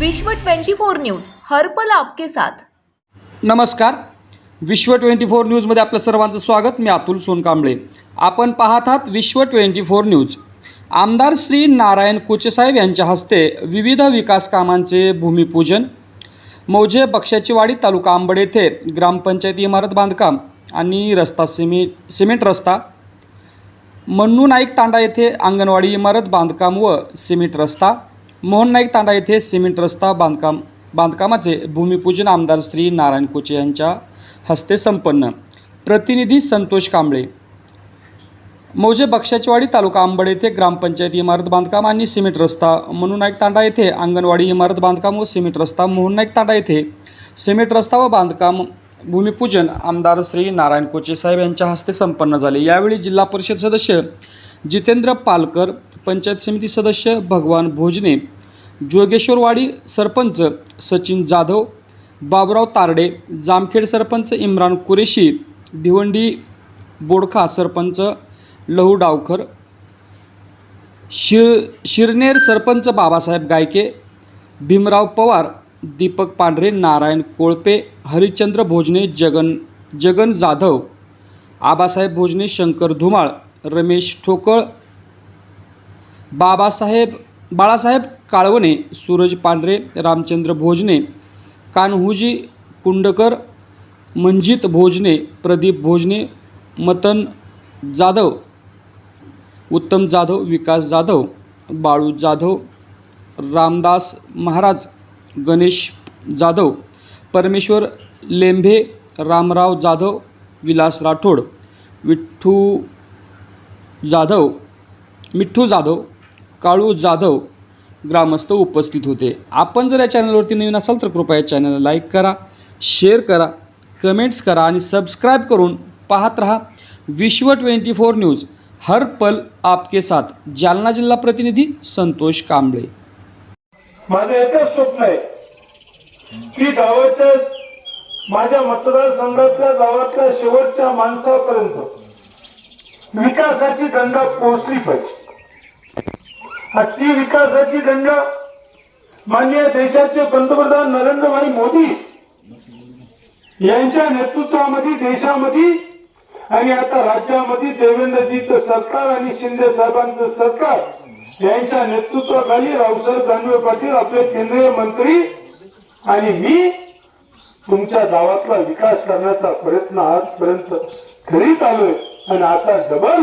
विश्व 24 न्यूज हरपल आपके साथ. नमस्कार. विश्व ट्वेंटी फोर न्यूजमध्ये आपलं सर्वांचं स्वागत. मी अतुल सोनकांबळे. आपण पाहत आहात विश्व ट्वेंटी फोर न्यूज. आमदार श्री नारायण कुचेसाहेब यांच्या हस्ते विविध विकास कामांचे भूमिपूजन. मौजे बक्षाचीवाडी तालुका आंबड येथे ग्रामपंचायती इमारत बांधकाम आणि रस्ता सिमेंट सिमेंट रस्ता. मन्नू नाईक तांडा येथे अंगणवाडी इमारत बांधकाम व सिमेंट रस्ता. मोहन नाईक तांडा येथे सिमेंट रस्ता बांधकाम बांधकामाचे भूमिपूजन आमदार श्री नारायण कोचे यांच्या हस्ते संपन्न. प्रतिनिधी संतोष कांबळे. मौजे बक्षाचीवाडी तालुका आंबड येथे ग्रामपंचायत इमारत बांधकाम आणि सिमेंट रस्ता. मनू नाईक तांडा येथे अंगणवाडी इमारत बांधकाम व सिमेंट रस्ता. मोहन नाईक तांडा येथे सिमेंट रस्ता व बांधकाम भूमिपूजन आमदार श्री नारायण कोचे साहेब यांच्या हस्ते संपन्न झाले. यावेळी जिल्हा परिषद सदस्य जितेंद्र पालकर पंचायत समिती सदस्य भगवान भोजने जोगेश्वरवाडी सरपंच सचिन जाधव बाबुराव तारडे जामखेड सरपंच इम्रान कुरेशी भिवंडी बोडखा सरपंच लहू डावकर शिर शिरनेर सरपंच बाबासाहेब गायके भीमराव पवार दीपक पांढरे नारायण कोळपे हरिश्चंद्र भोजने जगन जगन जाधव आबासाहेब भोजने शंकर धुमाळ रमेश ठोकळ बाबासाहेब बाळासाहेब काळवणे सूरज पांढरे रामचंद्र भोजने कान्हूजी कुंडकर मंजित भोजने प्रदीप भोजने मतन जाधव उत्तम जाधव विकास जाधव बाळू जाधव रामदास महाराज गणेश जाधव परमेश्वर लेंभे रामराव जाधव विलास राठोड विठ्ठू जाधव मिठ्ठू जाधव काळू जाधव ग्रामस्थ उपस्थित होते. आपण जर या चॅनलवरती नवीन असाल तर कृपया या चॅनलला लाईक करा शेअर करा कमेंट्स करा आणि सबस्क्राईब करून पाहत रहा विश्व ट्वेंटी फोर न्यूज. हर पल आपके साथ. जालना जिल्हा प्रतिनिधी संतोष कांबळे. माझं एकच स्वप्न आहे. की गावाच्या माझ्या मतदारसंघातल्या गावातल्या शेवटच्या माणसापर्यंत विकासाची गंगा पोहोचली पाहिजे. ती विकासाची गंगा. माननीय देशाचे पंतप्रधान नरेंद्रभाई मोदी यांच्या नेतृत्वामध्ये देशामध्ये आणि आता राज्यामध्ये देवेंद्रजीचं सरकार आणि शिंदे साहेबांचं सरकार यांच्या नेतृत्वाखाली रावसाहेब दानवे पाटील आपले केंद्रीय मंत्री आणि मी तुमच्या गावातला विकास करण्याचा प्रयत्न आजपर्यंत करीत आलोय. आणि आता डबल